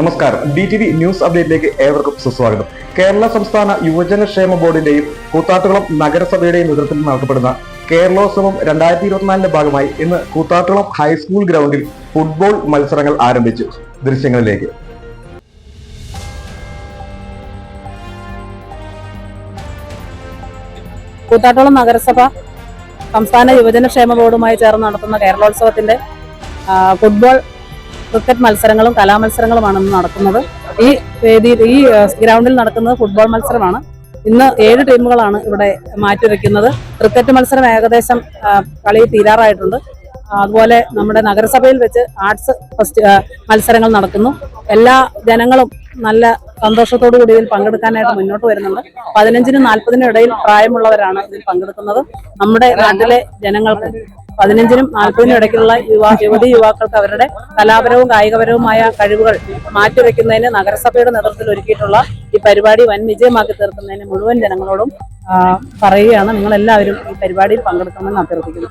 നമസ്കാരം. D T V news അപ്ഡേറ്റിലേക്ക് ഏവർക്കും സുസ്വാഗതം. കേരള സംസ്ഥാന യുവജനക്ഷേമ ബോർഡിന്റെയും കൂത്താട്ടുകുളം നഗരസഭയുടെയും നേതൃത്വത്തിൽ നടത്തപ്പെടുന്ന കേരളോത്സവം രണ്ടായിരത്തി ഇരുപത്തിനാലിന്റെ ഭാഗമായി ഇന്ന് കൂത്താട്ടുകുളം ഹൈസ്കൂൾ ഗ്രൗണ്ടിൽ ഫുട്ബോൾ മത്സരങ്ങൾ ആരംഭിച്ചു. ദൃശ്യങ്ങളിലേക്ക്. കൂത്താട്ടോളം നഗരസഭ സംസ്ഥാന യുവജനക്ഷേമ ബോർഡുമായി ചേർന്ന് നടത്തുന്ന കേരളോത്സവത്തിന്റെ ഫുട്ബോൾ ക്രിക്കറ്റ് മത്സരങ്ങളും കലാമത്സരങ്ങളുമാണ് ഇന്ന് നടക്കുന്നത്. ഈ വേദിയിൽ ഈ ഗ്രൗണ്ടിൽ നടക്കുന്നത് ഫുട്ബോൾ മത്സരമാണ്. ഇന്ന് ഏഴ് ടീമുകളാണ് ഇവിടെ മാറ്റിവെക്കുന്നത്. ക്രിക്കറ്റ് മത്സരം ഏകദേശം കളി തീരാറായിട്ടുണ്ട്. അതുപോലെ നമ്മുടെ നഗരസഭയിൽ വെച്ച് ആർട്സ് ഫസ്റ്റ് മത്സരങ്ങൾ നടക്കുന്നു. എല്ലാ ജനങ്ങളും നല്ല സന്തോഷത്തോടു കൂടി ഇതിൽ പങ്കെടുക്കാനായിട്ട് മുന്നോട്ട് വരുന്നുണ്ട്. പതിനഞ്ചിനും നാൽപ്പതിനും ഇടയിൽ പ്രായമുള്ളവരാണ് ഇതിൽ പങ്കെടുക്കുന്നത്. നമ്മുടെ നാട്ടിലെ ജനങ്ങൾക്ക് പതിനഞ്ചിനും നാൽപ്പതിനും ഇടയ്ക്കുള്ള യുവാ യുവതി യുവാക്കൾക്ക് അവരുടെ കലാപരവും കായികപരവുമായ കഴിവുകൾ മാറ്റിവെക്കുന്നതിന് നഗരസഭയുടെ നേതൃത്വത്തിൽ ഒരുക്കിയിട്ടുള്ള ഈ പരിപാടി വൻ വിജയമാക്കി തീർക്കുന്നതിന് മുഴുവൻ ജനങ്ങളോടും പറയുകയാണ്. നിങ്ങളെല്ലാവരും ഈ പരിപാടിയിൽ പങ്കെടുക്കണമെന്ന് അഭ്യർത്ഥിക്കുന്നു.